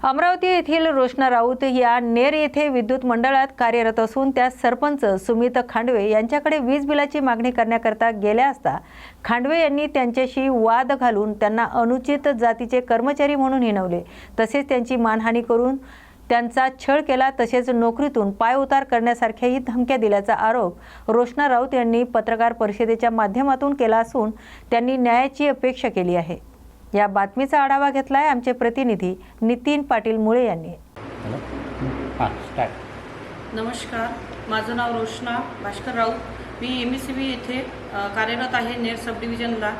अमरावती येथील रोशना राऊत या नेर येथे विद्युत मंडळात कार्यरत असून त्या सरपंच सुमित खांडवे यांच्याकडे वीज बिलाची मागणी करण्याकरता गेल्या असता खांडवे यांनी त्यांच्याशी वाद घालून त्यांना अनुचित जातीचे कर्मचारी म्हणून हिणवले. तसेच त्यांची मानहानी करून त्यांचा छळ केला तसेच नोकरीतून पायउतार करण्यासारख्याही धमक्या दिल्याचा आरोप रोशना राऊत यांनी पत्रकार परिषदेच्या माध्यमातून केला असून त्यांनी न्यायाची अपेक्षा केली आहे. या बातमीचा आढावा घेतलाय आमचे प्रतिनिधी नितीन पाटील मुळे यांनी. नमस्कार. माझं नाव रोशना भास्कर राऊत. मी एम एस सी बी येथे कार्यरत आहे नेर सब डिव्हिजनला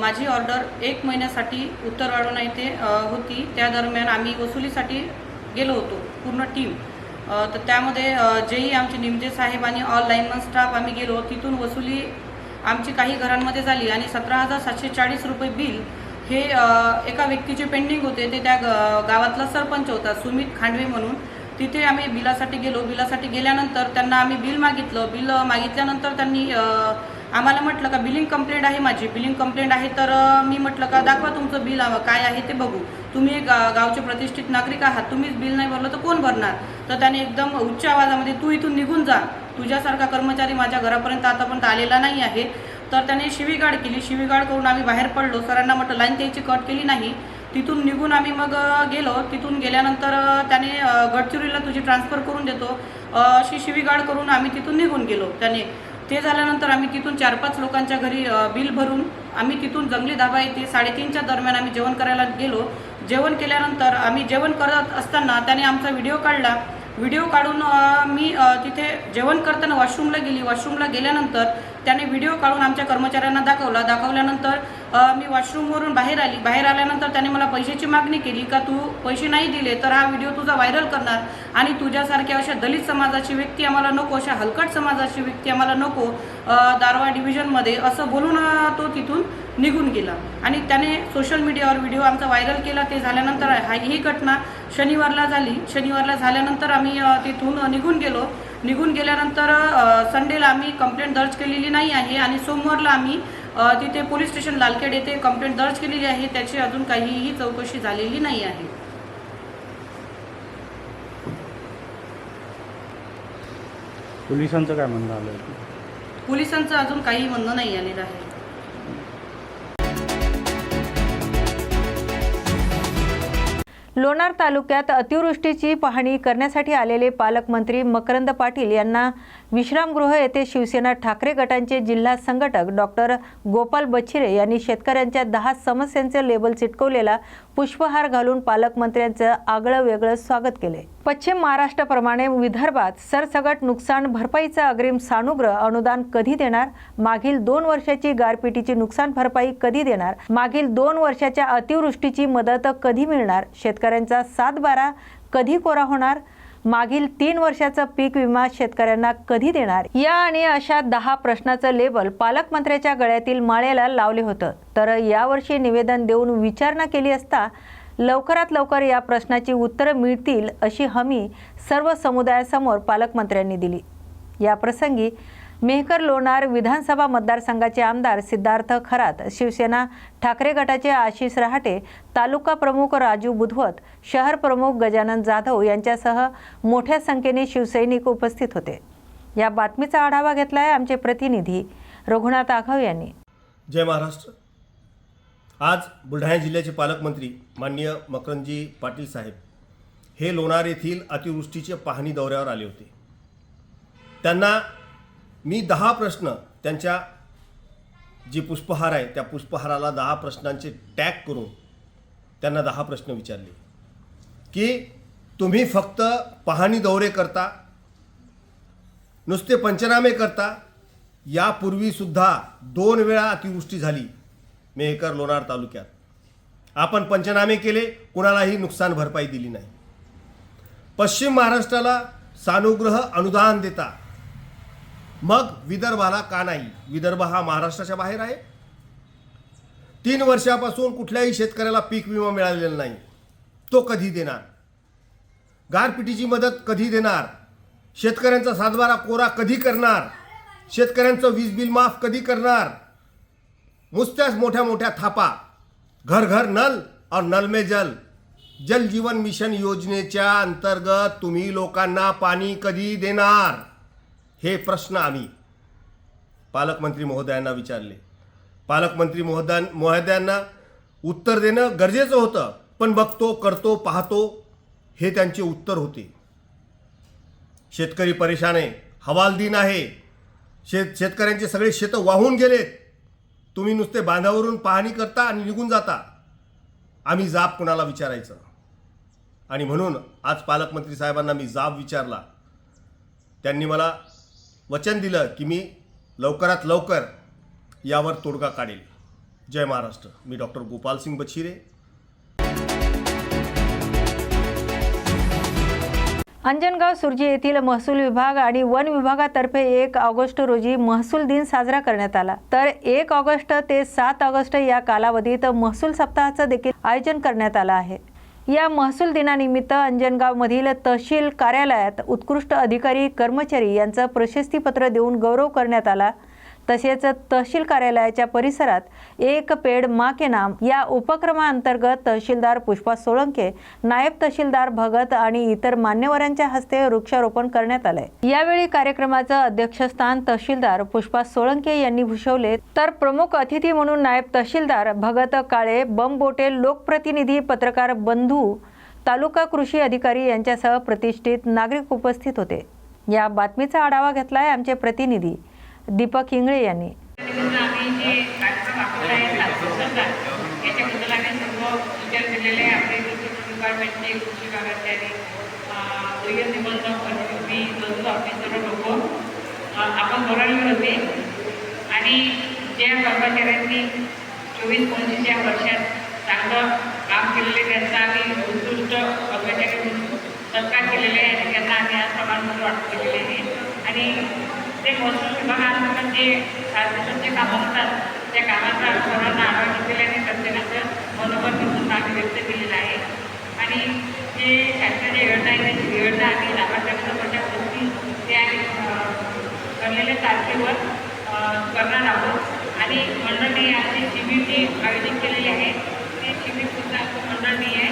माझी ऑर्डर एक महिन्यासाठी उत्तर वाढवणा येथे होती. त्या दरम्यान आम्ही वसुलीसाठी गेलो होतो पूर्ण टीम. तर त्यामध्ये जेही आमचे निमजे साहेब आणि ऑल लाईनमन स्टाफ आम्ही गेलो. तिथून वसुली आमची काही घरांमध्ये झाली आणि सतरा हजार सातशे चाळीस रुपये बिल हे एका व्यक्तीचे पेंडिंग होते. ते त्या ग- गावातला सरपंच होता सुमित खांडवे म्हणून. तिथे आम्ही बिलासाठी गेलो. बिलासाठी गेल्यानंतर त्यांना आम्ही बिल मागितलं. बिल मागितल्यानंतर त्यांनी आम्हाला म्हटलं का बिलिंग कंप्लेंट आहे माझी. बिलिंग कंप्लेंट आहे तर मी म्हटलं का दाखवा तुमचं बिल काय आहे ते बघू. तुम्ही एक गा- गावचे प्रतिष्ठित नागरिक आहात. तुम्हीच बिल नाही भरलं तर कोण भरणार? तर त्याने एकदम उच्च आवाजामध्ये तू इथून निघून जा. तुझ्यासारखा कर्मचारी माझ्या घरापर्यंत आतापर्यंत आलेला नाही आहे. तर त्याने शिवीगाड केली. शिवीगाड करून आम्ही बाहेर पडलो. सरांना म्हटलं लाईन त्याची कट केली नाही. तिथून निघून आम्ही मग गेलो. तिथून गेल्यानंतर त्याने गडचिरोलीला तुझी ट्रान्सफर करून देतो. अशी शिवीगाड करून आम्ही तिथून निघून गेलो त्याने. ते झाल्यानंतर आम्ही तिथून चार पाच लोकांच्या घरी बिल भरून आम्ही तिथून जंगली धाबा येथे साडेतीनच्या दरम्यान आम्ही जेवण करायला गेलो. जेवण केल्यानंतर आम्ही जेवण करत असताना त्याने आमचा व्हिडिओ काढला. व्हिडिओ काढून मी तिथे जेवण करताना वॉशरूमला गेली. वॉशरूमला गेल्यानंतर त्याने व्हिडिओ काढून आमच्या कर्मचाऱ्यांना दाखवला. दाखवल्यानंतर मी वॉशरूमवरून बाहेर आली. बाहेर आल्यानंतर त्याने मला पैशाची मागणी केली का तू पैसे नाही दिले तर हा व्हिडिओ तुझा व्हायरल करणार आणि तुझ्यासारख्या अशा दलित समाजाची व्यक्ती आम्हाला नको अशा हलकट समाजाची व्यक्ती आम्हाला नको दारवा डिव्हिजनमध्ये असं बोलून तो तिथून निघून गेला. आणि त्याने सोशल मीडियावर व्हिडिओ आमचा व्हायरल केला. ते झाल्यानंतर हा ही घटना शनिवारला झाली. शनिवारला झाल्यानंतर आम्ही तिथून निघून गेलो. निघून गेल्यानंतर संडेला आम्ही कंप्लेंट दर्ज केलेली नाही आहे आणि सोमवारला आम्ही तिथे पोलीस स्टेशन लालखेड येथे कंप्लेंट दर्ज केलेली आहे. त्याची अजून काहीही चौकशी झालेली नाही आहे. पोलिसांचं काय म्हणणं आलं? पोलिसांचं अजून काही म्हणणं नाही आलेलं आहे लोणार तालुक्यात अतिवृष्टीची पाहणी करण्यासाठी आलेले पालकमंत्री मकरंद पाटील यांना विश्रामगृह येथे शिवसेना ठाकरे गटांचे जिल्हा संघटक डॉक्टर गोपाल बच्छिरे यांनी शेतकऱ्यांच्या दहा समस्यांचे लेबल चिटकवलेला पुष्पहार घालून पालकमंत्र्यांचं आगळं वेगळं स्वागत केले. पश्चिम महाराष्ट्राप्रमाणे विदर्भात सरसगट नुकसान भरपाईचं अग्रिम सानुग्रह अनुदान कधी देणार? मागील दोन वर्षाची गारपिटीची नुकसान भरपाई कधी देणार? मागील दोन वर्षाच्या अतिवृष्टीची मदत कधी मिळणार? शेतकऱ्यांचा सात बारा कधी कोरा होणार? मागील तीन वर्षाचा पीक विमा शेतकऱ्यांना कधी देणार? या आणि अशा दहा प्रश्नाचं लेबल पालकमंत्र्याच्या गळ्यातील माळ्याला लावले होतं. तर यावर्षी निवेदन देऊन विचारणा केली असता लवकरात लवकर या प्रश्नाची उत्तरं मिळतील अशी हमी सर्व समुदायासमोर पालकमंत्र्यांनी दिली. या प्रसंगी मेहकर लोणार विधानसभा मतदारसंघाचे आमदार सिद्धार्थ खरात शिवसेना ठाकरे गटाचे आशिष रहाटे तालुका प्रमुख राजू बुधवत शहर प्रमुख गजानन जाधव यांच्यासह मोठ्या संख्येने शिवसैनिक उपस्थित होते. या बातमीचा आढावा घेतला आहे आमचे प्रतिनिधी रघुनाथ आघाव यांनी. जय महाराष्ट्र. आज बुलढाणा जिल्ह्याचे पालकमंत्री माननीय मकरंजी पाटील साहेब हे लोणार येथील अतिवृष्टीचे पाहणी दौऱ्यावर आले होते. त्यांना मी दहा प्रश्न त्यांच्या जे पुष्पहार आहे त्या पुष्पहाराला दहा प्रश्नांचे टॅग करून त्यांना दहा प्रश्न विचारले. की तुम्ही फक्त पाहणी दौरे करता नुसते पंचनामे करता यापूर्वीसुद्धा दोन वेळा अतिवृष्टी झाली मेहकर लोणार तालुक्यात. आपण पंचनामे केले कुणालाही नुकसान भरपाई दिली नाही. पश्चिम महाराष्ट्राला सानुग्रह अनुदान देता मग विदर्भाला का नाही? विदर्भ हा महाराष्ट्राच्या बाहेर आहे. तीन वर्षापासून कुठल्याही शेतकऱ्याला पीक विमा मिळालेला नाही. तो कधी देणार? गारपिटीची मदत कधी देणार? शेतकऱ्यांचा सातबारा कोरा कधी करणार? शेतकऱ्यांचं वीज बिल माफ कधी करणार? नुसत्याच मोठ्या मोठ्या थापा. घर घर नल और नल में जल. जल जीवन मिशन योजनेच्या अंतर्गत तुम्ही लोकांना पाणी कधी देणार? हे प्रश्न आम्ही पालकमंत्री महोदयांना विचारले. पालकमंत्री महोदया महोदयांना उत्तर देणं गरजेचं होतं पण बघतो करतो पाहतो हे त्यांचे उत्तर होते. शेतकरी परेशान आहे हवालदिन आहे. शेत शेतकऱ्यांचे सगळे शेतं वाहून गेलेत. तुम्ही नुसते बांधावरून पाहणी करता आणि निघून जाता. आम्ही जाब कुणाला विचारायचं? आणि म्हणून आज पालकमंत्री साहेबांना मी जाब विचारला. त्यांनी मला वचन दिलं की मी लवकरात लवकर यावर तोडगा काढेल. जय महाराष्ट्र. मी डॉक्टर गोपालसिंग बच्छिरे अंजनगाव सुरजी येथील महसूल विभाग आणि वन विभागातर्फे एक ऑगस्ट रोजी महसूल दिन साजरा करण्यात आला. तर एक ऑगस्ट ते सात ऑगस्ट या कालावधीत महसूल सप्ताहाचं देखील आयोजन करण्यात आलं आहे. या महसूल दिनानिमित्त अंजनगावमधील तहसील कार्यालयात उत्कृष्ट अधिकारी कर्मचारी यांचं प्रशस्तीपत्र देऊन गौरव करण्यात आला. तसेच तहसील कार्यालयाच्या परिसरात एक पेड मा के नाम या उपक्रमाअंतर्गत तहसीलदार पुष्पा सोळंके नायब तहसीलदार भगत आणि इतर मान्यवरांच्या हस्ते वृक्षारोपण करण्यात आलंय. यावेळी कार्यक्रमाचं अध्यक्षस्थान तहसीलदार पुष्पा सोळंके यांनी भूषवले. तर प्रमुख अतिथी म्हणून नायब तहसीलदार भगत काळे बमबोटे लोकप्रतिनिधी पत्रकार बंधू तालुका कृषी अधिकारी यांच्यासह प्रतिष्ठित नागरिक उपस्थित होते. या बातमीचा आढावा घेतलाय आमचे प्रतिनिधी दीपक इंगळे यांनी. आम्ही जे आम्ही विचार केलेले आहे आपले डिपार्टमेंटचे कृषी आपण बोलावले होते आणि ज्या कर्मचाऱ्यांनी चोवीस पंचवीस या वर्षात चांगलं काम केलेले त्यांचा आम्ही उत्कृष्ट कर्मचारी म्हणून सत्कार केलेले आहे आणि त्यांना आम्ही आज प्रमाणपत्र वाटप केलेले आहे. आणि ते महसूल विभागांतर्गत जे शासनाचे कामं होतात त्या कामाचा सर्वांना आढावा घेतलेला आणि प्रत्येकाचं मनोबल म्हणून आम्ही व्यक्त केलेलं आहे. आणि जे शासनाच्या योजना आहेत त्याची योजना आम्ही लाभार्थ्यांना गोष्टी ते आम्ही करलेल्या ठरलेल्या तारखेवर करणार आहोत. आणि मंडळाने आमची शिबिर जी आयोजित केलेली आहे ते शिबिरसुद्धा मंडळाने आहे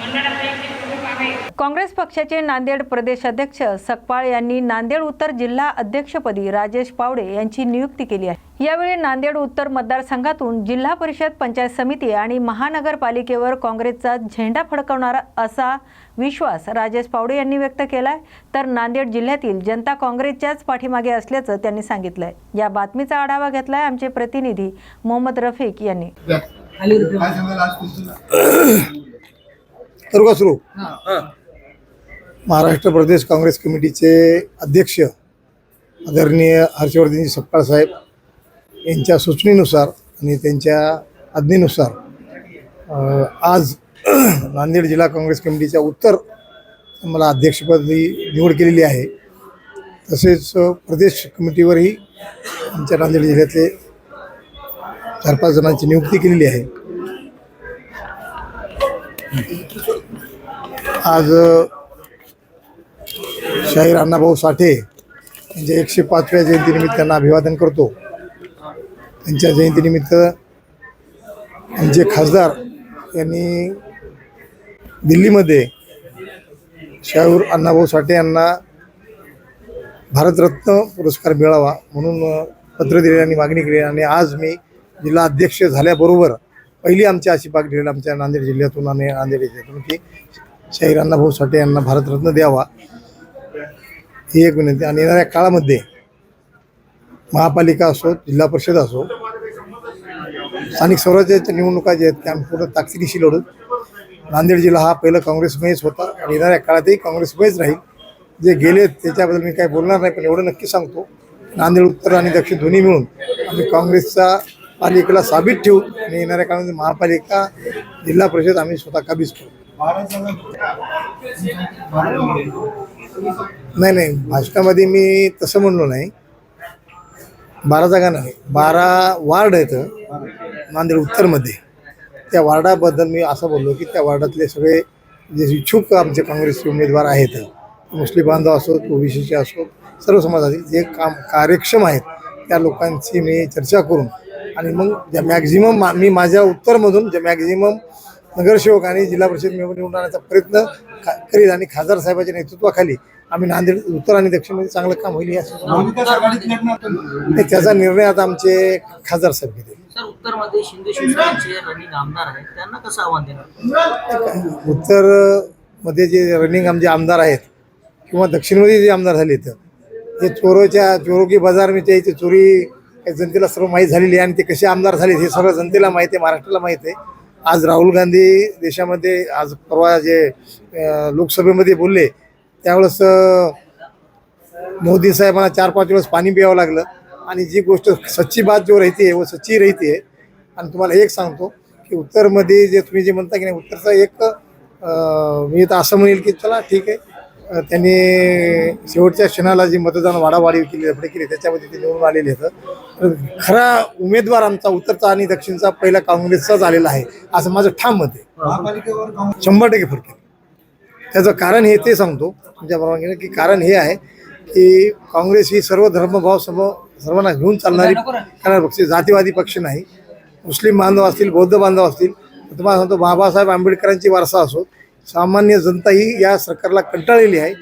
मंडळाचे जे प्रमुख आहे काँग्रेस पक्षाचे नांदेड प्रदेश अध्यक्ष सकपाळ यांनी नांदेड उत्तर जिल्हा अध्यक्षपदी राजेश पावडे यांची नियुक्ती केली आहे. यावेळी नांदेड उत्तर मतदारसंघातून जिल्हा परिषद पंचायत समिती आणि महानगरपालिकेवर काँग्रेसचा झेंडा फडकवणारा असा विश्वास राजेश पावडे यांनी व्यक्त केलाय. तर नांदेड जिल्ह्यातील जनता काँग्रेसच्याच पाठीमागे असल्याचं त्यांनी सांगितलंय. या बातमीचा आढावा घेतलाय आमचे प्रतिनिधी मोहम्मद रफिक यांनी. सुरू. महाराष्ट्र प्रदेश काँग्रेस कमिटीचे अध्यक्ष आदरणीय हर्षवर्धनजी सपकाळ साहेब यांच्या सूचनेनुसार आणि त्यांच्या आज्ञेनुसार आज नांदेड जिल्हा काँग्रेस कमिटीच्या उत्तर मला अध्यक्षपदी निवड केलेली आहे. तसेच प्रदेश कमिटीवरही आमच्या नांदेड जिल्ह्यातले चार पाच जणांची नियुक्ती केलेली आहे. आज शाहीर अण्णाभाऊ साठे यांच्या एकशे पाचव्या जयंतीनिमित्त त्यांना अभिवादन करतो. त्यांच्या जयंतीनिमित्त आमचे खासदार यांनी दिल्लीमध्ये शाहूर अण्णाभाऊ साठे यांना भारतरत्न पुरस्कार मिळावा म्हणून पत्र दिले आणि मागणी केली आणि आज मी जिल्हा अध्यक्ष झाल्याबरोबर पहिली आमची अशी बाग दिलेली आमच्या नांदेड जिल्ह्यातून आणि नांदेड जिल्ह्यातून की शाहीर अण्णाभाऊ साठे यांना भारतरत्न द्यावा. ही एक विनंती. आणि येणाऱ्या काळामध्ये महापालिका असो जिल्हा परिषद असो स्थानिक स्वराज्याच्या निवडणुका ज्या आहेत त्या आम्ही पूर्ण ताकदीशी लढू नांदेड जिल्हा हा पहिला काँग्रेसमयच होता. आणि येणाऱ्या काळातही काँग्रेसमयच राहील. जे गेले त्याच्याबद्दल मी काही बोलणार नाही पण एवढं नक्की सांगतो. नांदेड उत्तर आणि दक्षिण दोन्ही मिळून आम्ही काँग्रेसचा पालिकेला साबित ठेवू आणि येणाऱ्या काळामध्ये महापालिका जिल्हा परिषद आम्ही स्वतः काबीज करू. नाही नाही. भाषणामध्ये मी तसं म्हणलो नाही. बारा जागा नाही बारा वार्ड आहेत. नांदेड उत्तरमध्ये. त्या वार्डाबद्दल मी असं बोललो की त्या वार्डातले सगळे जे इच्छुक आमचे काँग्रेसचे उमेदवार आहेत मुस्लिम बांधव असोत ओबीसीचे असोत सर्व समाजातील जे काम कार्यक्षम आहेत त्या लोकांची मी चर्चा करून आणि मग ज्या मॅक्झिमम मा मी माझ्या उत्तरमधून जे मॅक्झिमम नगरसेवक आणि जिल्हा परिषद निवडून आणण्याचा प्रयत्न खा करील आणि खासदार साहेबाच्या नेतृत्वाखाली आम्ही नांदेड उत्तर आणि दक्षिणमध्ये चांगलं काम होईल या त्याचा निर्णय आता आमचे खासदार साहेब घेतील. उत्तरमध्ये शिंदे त्यांना कसं आव्हान देणार? उत्तरमध्ये जे रनिंग आमचे आमदार आहेत किंवा दक्षिणमध्ये जे आमदार झाले तर ते चोरोच्या चोरो की बाजार मी ते चोरी जनतेला सर्व माहीत झालेली आहे आणि ते कसे आमदार झाले हे सर्व जनतेला माहिती आहे महाराष्ट्राला माहीत आहे. आज राहुल गांधी देशामध्ये आज परवा जे लोकसभेमध्ये बोलले त्यावेळेस मोदी साहेबांना चार पाच वेळेस पाणी प्यावं लागलं. आणि जी गोष्ट सच्ची बात जो राहते व सच्ची राहते आणि तुम्हाला एक सांगतो की उत्तरमध्ये जे तुम्ही जे म्हणता की नाही उत्तरचा एक मी तर असं म्हणेल की चला ठीक आहे. त्यांनी शेवटच्या क्षणाला जी मतदान वाढावाढी केली लफडे केली त्याच्यामध्ये ते निवडून आलेले तर खरा उमेदवार आमचा उत्तरचा आणि दक्षिणचा पहिला काँग्रेसचाच आलेला आहे असं माझं ठाम मत आहे. शंभर टक्के फरक आहे. त्याचं कारण हे ते सांगतो तुमच्या परवानगीनं की कारण हे आहे की काँग्रेस ही सर्व धर्मभाव सम सर्वांना घेऊन चालणारी करणारा पक्ष जातीवादी पक्ष नाही. मुस्लिम बांधव असतील बौद्ध बांधव असतील तुम्हाला सांगतो बाबासाहेब आंबेडकरांची वारसा असो सामान्य जनता ही या सरकारला कंटाळलेली आहे.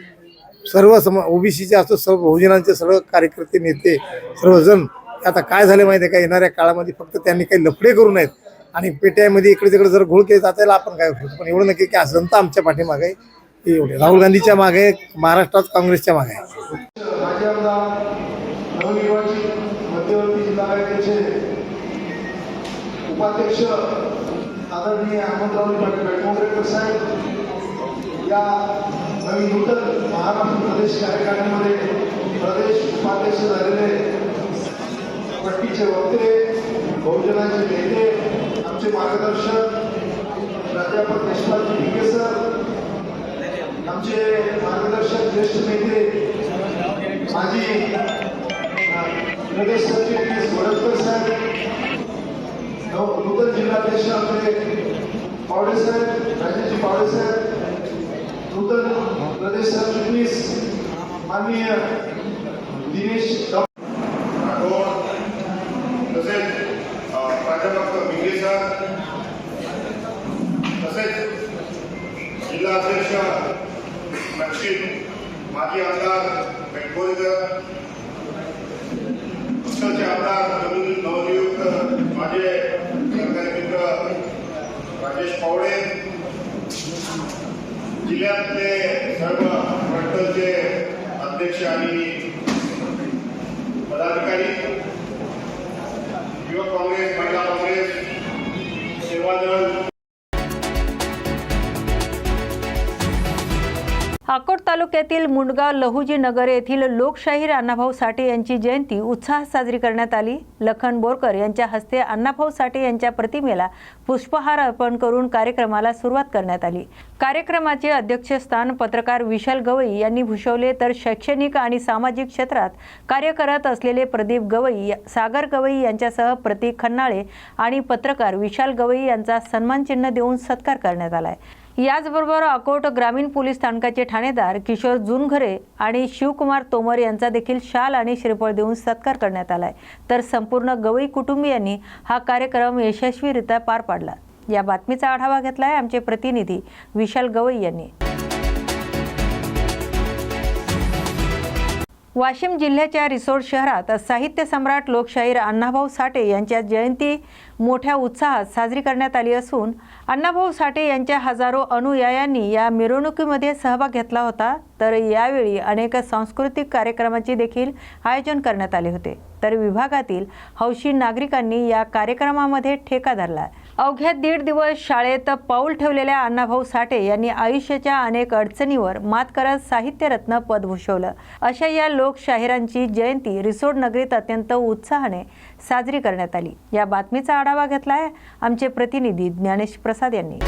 सर्व सम ओबीसीचे असो सर्व बहुजनांचे सर्व कार्यकर्ते नेते सर्वजण आता काय झाले माहिती आहे का? येणाऱ्या काळामध्ये फक्त त्यांनी काही लफडे करू नयेत. आणि पेट्यामध्ये इकडे तिकडे जर घोळ केले जातायला आपण काय करू पण एवढं नक्की की आज जनता आमच्या पाठीमागे आहे. एवढे. राहुल गांधीच्या मागे महाराष्ट्रात काँग्रेसच्या मागे. उपाध्यक्ष आदरणीय अहमदरावजी पाटील बेटमोगरेकर साहेब या नवीन नूतन महाराष्ट्र प्रदेश कार्यकारिणीमध्ये प्रदेश उपाध्यक्ष झालेले पट्टीचे वक्ते बहुजनाचे नेते आमचे मार्गदर्शक प्राध्यापक देशपालजी भिगे सर आमचे मार्गदर्शक ज्येष्ठ नेते माजी अ, प्रदेश सरचिटणीस वडदकर साहेब नूतन जिल्हाध्यक्ष आमचे पावडे साहेब राजेशजी पावडे साहेब नूतन प्रदेश सरचिटणीस माननीय दिनेश डॉ- हो. तसेच प्राध्यापक भिंगे सर तसेच जिल्हा अध्यक्ष माजी आमदार बेटकोरीकर उत्तरचे आमदार नवीन नवनियुक्त माझे सरकारी मित्र राजेश पावडे जिल्ह्यातले सर्व मंडलचे अध्यक्ष आणि पदाधिकारी युवक काँग्रेस महिला काँग्रेस सेवादल अकोट तालुक्यातील मुंडगाव लहुजी नगर येथील लोकशाहीर अण्णाभाऊ साठे यांची जयंती उत्साहात साजरी करण्यात आली. लखन बोरकर यांच्या हस्ते अण्णाभाऊ साठे यांच्या प्रतिमेला पुष्पहार अर्पण करून कार्यक्रमाला सुरुवात करण्यात आली. कार्यक्रमाचे अध्यक्षस्थान पत्रकार विशाल गवई यांनी भूषवले तर शैक्षणिक आणि सामाजिक क्षेत्रात कार्य करत असलेले प्रदीप गवई सागर गवई यांच्यासह प्रतीक खन्नाळे आणि पत्रकार विशाल गवई यांचा सन्मानचिन्ह देऊन सत्कार करण्यात आला आहे याचबरोबर अकोट ग्रामीण पोलीस स्थानकाचे ठाणेदार किशोर जुनघरे आणि शिवकुमार तोमर यांचा देखील शाल आणि श्रीफळ देऊन सत्कार करण्यात आलाय. तर संपूर्ण गवई कुटुंबियांनी हा कार्यक्रम यशस्वीरित्या पार पाडला. या बातमीचा आढावा घेतलाय आमचे प्रतिनिधी विशाल गवई यांनी. वाशिम जिल्ह्याच्या रिसोड शहरात साहित्य सम्राट लोकशाहीर अण्णाभाऊ साठे यांच्या जयंती मोठ्या उत्साहात साजरी करण्यात आली असून अण्णाभाऊ साठे यांच्या हजारो अनुयायांनी या मिरवणुकीमध्ये सहभाग घेतला होता. तर यावेळी अनेक सांस्कृतिक कार्यक्रमाचे देखील आयोजन करण्यात आले होते. तर विभागातील हौशी नागरिकांनी या कार्यक्रमामध्ये ठेका धरला. अवघ्या दीड दिवस शाळेत पाऊल ठेवलेल्या अण्णाभाऊ साठे यांनी आयुष्याच्या अनेक अडचणीवर मात करत साहित्यरत्न पद भूषवलं. अशा या लोकशाहिरांची जयंती रिसोड नगरीत अत्यंत उत्साहाने साजरी करण्यात आली. या बातमीचा आढावा घेतलाय आमचे प्रतिनिधी ज्ञानेश प्रसाद यांनी.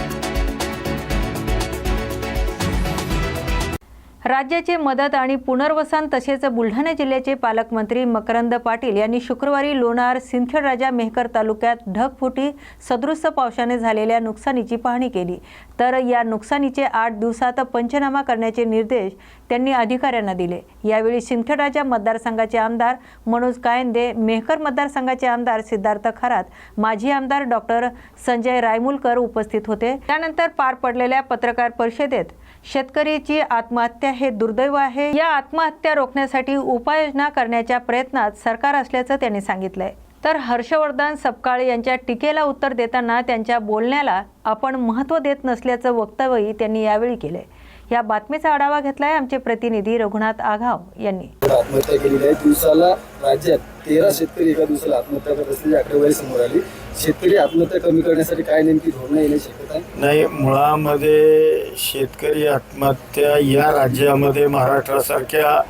राज्याचे मदत आणि पुनर्वसन तसेच बुलढाणा जिल्ह्याचे पालकमंत्री मकरंद पाटील यांनी शुक्रवारी लोणार सिंदखेडराजा मेहकर तालुक्यात ढगफुटी सदृश्य पावसाने झालेल्या नुकसानीची पाहणी केली. तर या नुकसानीचे आठ दिवसात पंचनामा करण्याचे निर्देश त्यांनी अधिकाऱ्यांना दिले. यावेळी सिंदखेडराजा मतदारसंघाचे आमदार मनोज कायंदे मेहकर मतदारसंघाचे आमदार सिद्धार्थ खरात माजी आमदार डॉक्टर संजय रायमुलकर उपस्थित होते. त्यानंतर पार पडलेल्या पत्रकार परिषदेत शेतकरीची आत्महत्या हे दुर्दैव आहे. या आत्महत्या रोखण्यासाठी उपाययोजना करण्याच्या प्रयत्नात सरकार असल्याचं त्यांनी सांगितलंय. तर हर्षवर्धन सपकाळे यांच्या टीकेला उत्तर देताना त्यांच्या बोलण्याला आपण महत्त्व देत नसल्याचं वक्तव्यही त्यांनी यावेळी केलंय. या बातमीचा आढावा घेतलाय आमचे प्रतिनिधी रघुनाथ आघाव यांनी. आत्महत्या केलेली आहे. दिवसाला राज्यात तेरा शेतकरी एका दिवसाला आत्महत्या करत असल्याची आकडेवारी समोर आली. शेतकरी आत्महत्या कमी करण्यासाठी काय नेमकी धोरणं येण्याची शक्यता आहे? नाही मुळामध्ये शेतकरी आत्महत्या या राज्यामध्ये महाराष्ट्रासारख्या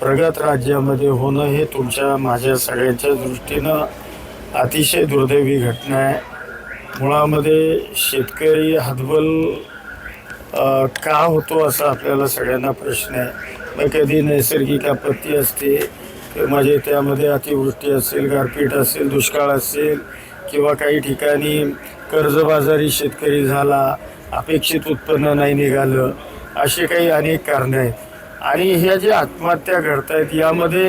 प्रगत राज्यामध्ये होणं हे तुमच्या माझ्या सगळ्यांच्या दृष्टीनं अतिशय दुर्दैवी घटना आहे. मुळामध्ये शेतकरी हतबल का होतो असा आपल्याला सगळ्यांना प्रश्न आहे. मग कधी नैसर्गिक आपत्ती असते म्हणजे त्यामध्ये अतिवृष्टी असेल गारपीट असेल दुष्काळ असेल किंवा काही ठिकाणी कर्जबाजारी शेतकरी झाला अपेक्षित उत्पन्न नाही निघालं असे काही अनेक कारणं आहेत. आणि ह्या ज्या आत्महत्या घडत आहेत यामध्ये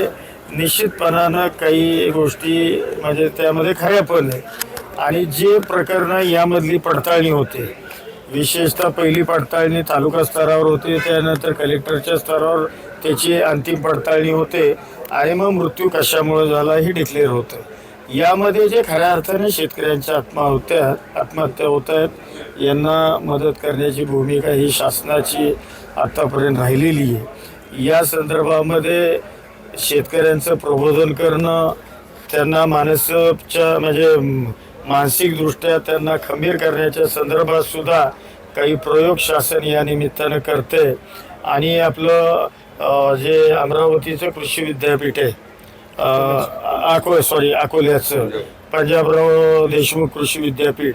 निश्चितपणानं काही गोष्टी म्हणजे त्यामध्ये खऱ्या पण आहे आणि जे प्रकरणं यामधली पडताळणी होते विशेषतः पहिली पडताळणी तालुका स्तरावर होते त्यानंतर कलेक्टरच्या स्तरावर त्याची अंतिम पडताळणी होते. आणि मग मृत्यू कशामुळे झाला हे डिक्लेअर होतं यामध्ये जे खऱ्या अर्थाने शेतकऱ्यांच्या आत्महत्या आत्महत्या होत आहेत यांना मदत करण्याची भूमिका ही शासनाची आत्तापर्यंत राहिलेली आहे. या संदर्भामध्ये शेतकऱ्यांचं प्रबोधन करणं त्यांना मानसच्या म्हणजे मानसिकदृष्ट्या त्यांना खमीर करण्याच्या संदर्भात सुद्धा काही प्रयोग शासन या निमित्तानं करते आणि आपलं जे अमरावतीचं कृषी विद्यापीठ आहे. अ, अको सॉरी अकोल्याचं. पंजाबराव देशमुख कृषी विद्यापीठ.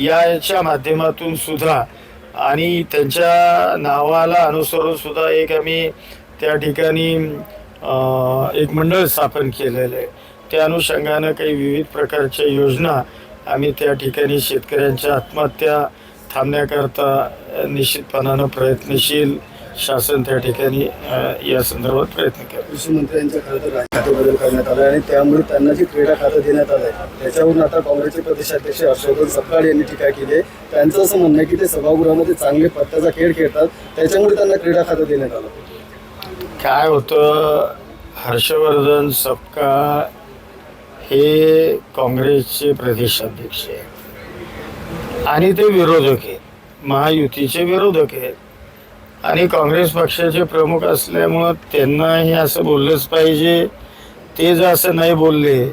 याच्या माध्यमातून सुद्धा आणि त्यांच्या नावाला अनुसरून सुद्धा एक आम्ही त्या ठिकाणी एक मंडळ स्थापन केलेलं आहे. त्या अनुषंगानं काही विविध प्रकारच्या योजना आम्ही त्या ठिकाणी शेतकऱ्यांच्या आत्महत्या थांबण्याकरता निश्चितपणानं प्रयत्नशील शासन त्या ठिकाणी या संदर्भात प्रयत्न केला. कृषी मंत्र्यांच्या खरं तर बदल करण्यात आला आणि त्यामुळे त्यांना जे क्रीडा खातं देण्यात आलं आहे त्याच्यावरून आता काँग्रेसचे प्रदेशाध्यक्ष हर्षवर्धन सपकाळ यांनी टीका केली आहे. त्यांचं असं म्हणणं आहे की ते सभागृहामध्ये चांगले पत्त्याचा खेळ खेळतात त्याच्यामुळे त्यांना क्रीडा खातं देण्यात आलं. काय होतं हर्षवर्धन सपकाळ हे काँग्रेसचे प्रदेशाध्यक्ष आहेत. आणि ते विरोधक आहेत. महायुतीचे विरोधक आहेत. आणि काँग्रेस पक्षाचे प्रमुख असल्यामुळं त्यांना हे असं बोललंच पाहिजे. ते जर असं नाही बोलले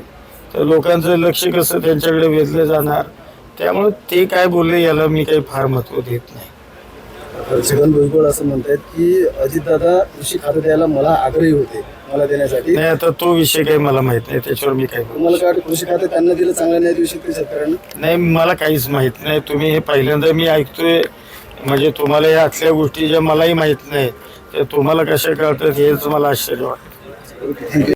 तर लोकांचं लक्ष कसं त्यांच्याकडे वेधलं जाणार? त्यामुळं ते काय बोलले याला मी काही फार महत्त्व देत नाही. छगन भुजबळ असं म्हणतायत की अजितदादा कृषी खातं द्यायला मला आग्रही होते मला देण्यासाठी. नाही आता तो विषय काही मला माहीत नाही त्याच्यावर मी काय बोलू तुम्हाला काय वाटतं कृषी खातं त्यांना दिलं चांगला न्याय देऊ शकते शेतकऱ्यांना नाही मला काहीच माहीत नाही. तुम्ही हे पहिल्यांदा मी ऐकतोय. म्हणजे तुम्हाला या आतल्या गोष्टी ज्या मलाही माहीत नाही त्या तुम्हाला कशा कळतात हेच मला आश्चर्य वाटतं.